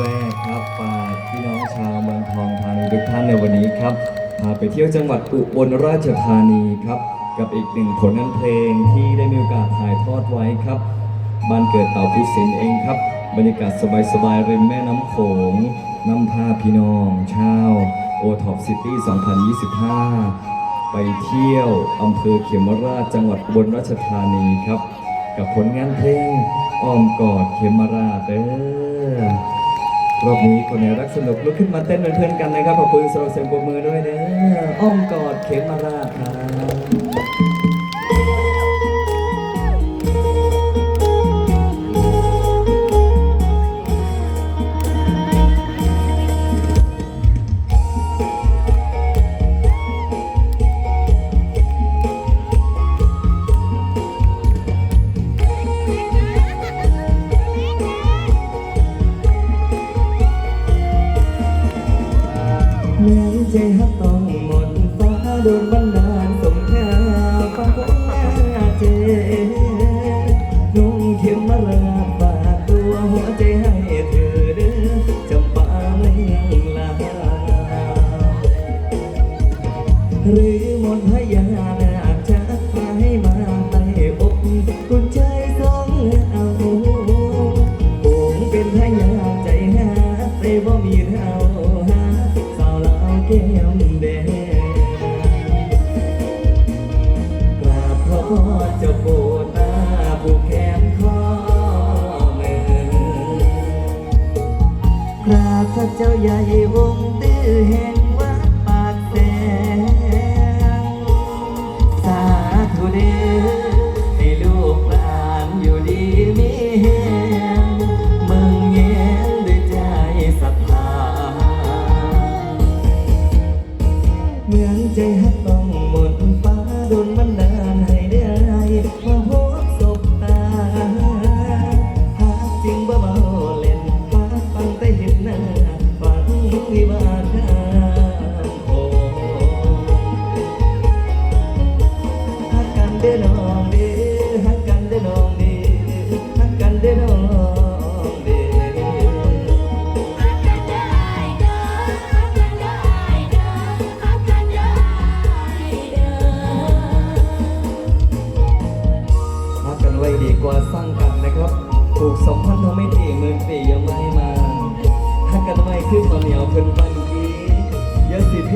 แรกครับฝากพี่น้องชาวเมืองทองธานีทุกท่านในวันนี้ครับพาไปเที่ยวจังหวัดอุบลราชธานีครับ กับอีกหนึ่งผลงานเพลงที่ได้มีโอกาสถ่ายทอดไว้ครับบ้านเกิดเต่าผู้สินเองครับ บรรยากาศสบายๆริมแม่น้ำโขงนำพาพี่น้องชาวโอท็อปซิตี้ 2025 ไปเที่ยวอำเภอเขมราชจังหวัดอุบลราชธานีครับ กับผลงานเพลงอ้อมกอดเขมราชเด้อ รอบนี้คนในรักสนุกลุกขึ้นมาเต้นเป็นเพื่อนกันนะครับขอบคุณสำหรับเสียงปรบมือด้วยเด้ออ้อมกอดเขมราครับ เหมือนใจฮักต้องหมดฟ้าโดนบันดาลสงครามฟังของหน้าเจนุ่งเข็มมาลาฝากตัวหัวใจให้เธอเด้อจำปาเมืองลาหรือมนต์พญานาจะพาให้มาไต่อกกุญใจสองเอาโป่งเป็นพญาใจหาแต่บ่มีเท่าหา แก้มแดงกราบขอเจ้าโปรดตาผู้แขนคอมือกราบพระเจ้าใหญ่วงศ์ตื้อแห่งวัดปากแสงสาธุเด้ให้ลูกหลานอยู่ดี ด้อน้องเด้อฮักกันเด้อน้องเด้อฮักกันเด้อน้องเด้อรักกันไว้ดีกว่าสร้างกันนะครับผูกสมพันธ์ทำไม่ตีหมื่นปียังไม่มาหักกันไว้คือข้าวเหนียวเป็นบันกี้อยาสิเท